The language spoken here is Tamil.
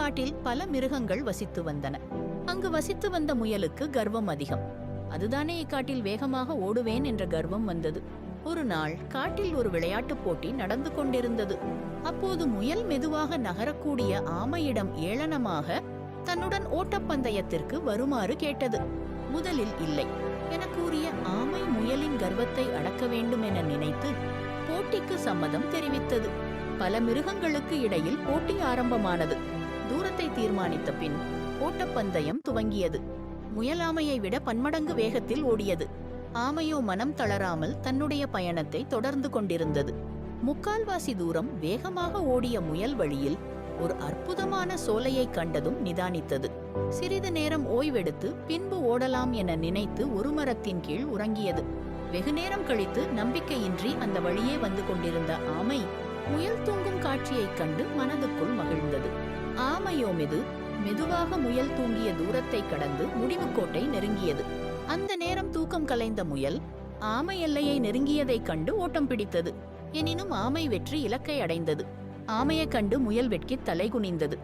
காட்டில் பல மிருகங்கள் வசித்து வந்தன. அங்கு வசித்து வந்த முயலுக்கு கர்வம் அதிகம். அதுதானே இக்காட்டில் வேகமாக ஓடுவேன் என்ற கர்வம் வந்தது. ஒரு நாள் காட்டில் ஒரு விளையாட்டுப் போட்டி நடந்து கொண்டிருந்தது. அப்போது முயல் மெதுவாக நகரக்கூடிய ஆமையிடம் ஏளனமாக தன்னுடன் ஓட்டப்பந்தயத்திற்கு வருமாறு கேட்டது. முதலில் இல்லை என கூறிய ஆமை முயலின் கர்வத்தை அடக்க வேண்டும் என நினைத்து போட்டிக்கு சம்மதம் தெரிவித்தது. பல மிருகங்களுக்கு இடையில் போட்டி ஆரம்பமானது. தூரத்தை தீர்மானித்த பின் ஓட்டப்பந்தயம் துவங்கியது. முயலாமையை விட பன்மடங்கு வேகத்தில் ஓடியது. ஆமையோ மனம் தளராமல் தன்னுடைய பயணத்தை தொடர்ந்து கொண்டிருந்தது. முக்கால்வாசி தூரம் வேகமாக ஓடிய முயல் வழியில் ஒரு அற்புதமான சோலையை கண்டதும் நிதானித்தது. சிறிது நேரம் ஓய்வெடுத்து பின்பு ஓடலாம் என நினைத்து ஒரு மரத்தின் கீழ் உறங்கியது. வெகு நேரம் கழித்து நம்பிக்கையின்றி அந்த வழியே வந்து கொண்டிருந்த ஆமை முயல் தூங்கும் காட்சியைக் கண்டு மனதுக்குள் மகிழ்ந்தது ஆமையோ மெது மெதுவாக முயல் தூங்கிய தூரத்தை கடந்து முடிவுக்கோட்டை நெருங்கியது. அந்த நேரம் தூக்கம் கலைந்த முயல் ஆமை எல்லையை நெருங்கியதைக் கண்டு ஓட்டம் பிடித்தது. எனினும் ஆமை வெற்றி இலக்கை அடைந்தது. ஆமையைக் கண்டு முயல் வெட்கி தலைகுனிந்தது.